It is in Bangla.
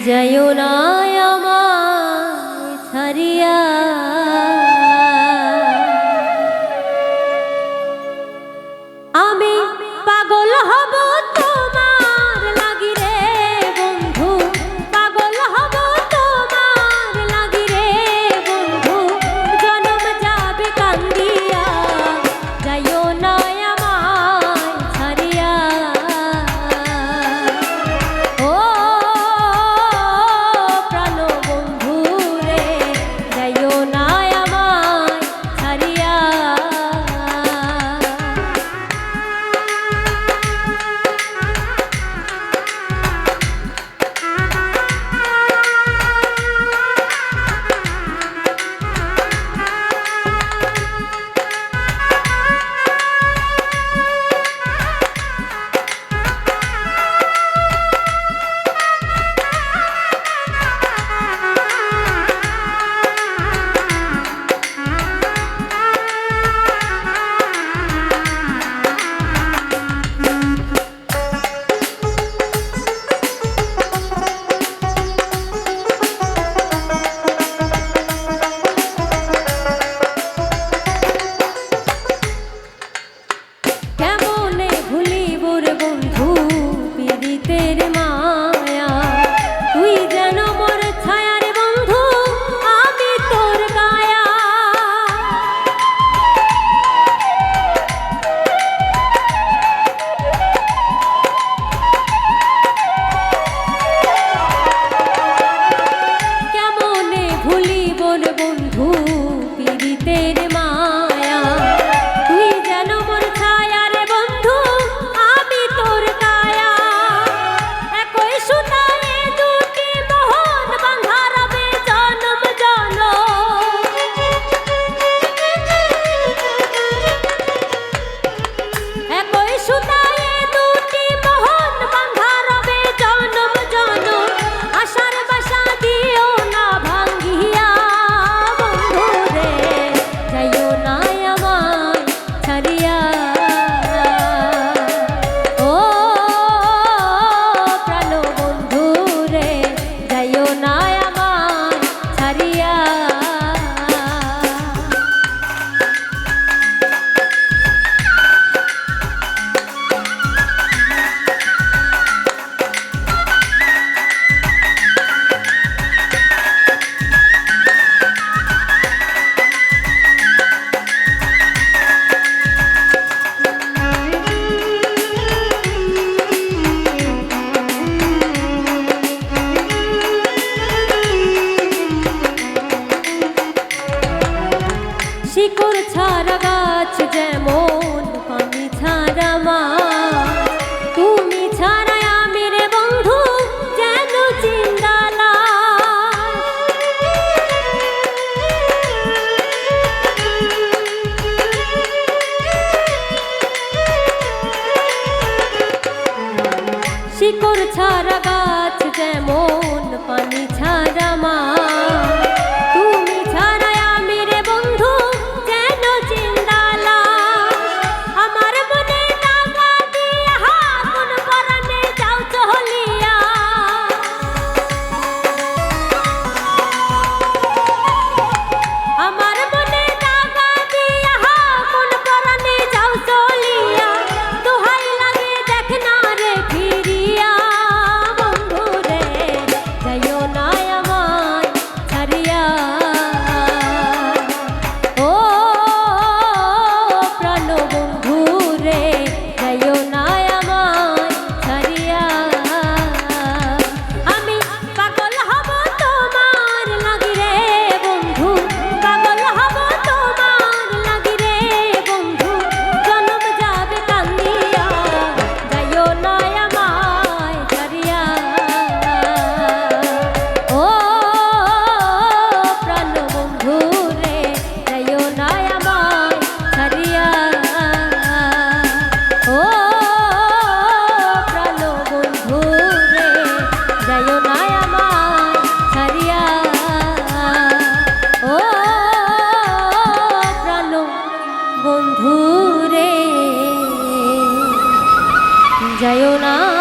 যায় না শীতের মা শিকড় ছাড়া গাছ যেমন পানি ছাড়া মা। তুমি ছাড়া আমি রে বন্ধু, যেন চিন্তালা। শিকড় ছাড়া গাছ যেমন পানি ছাড়া মা। যায়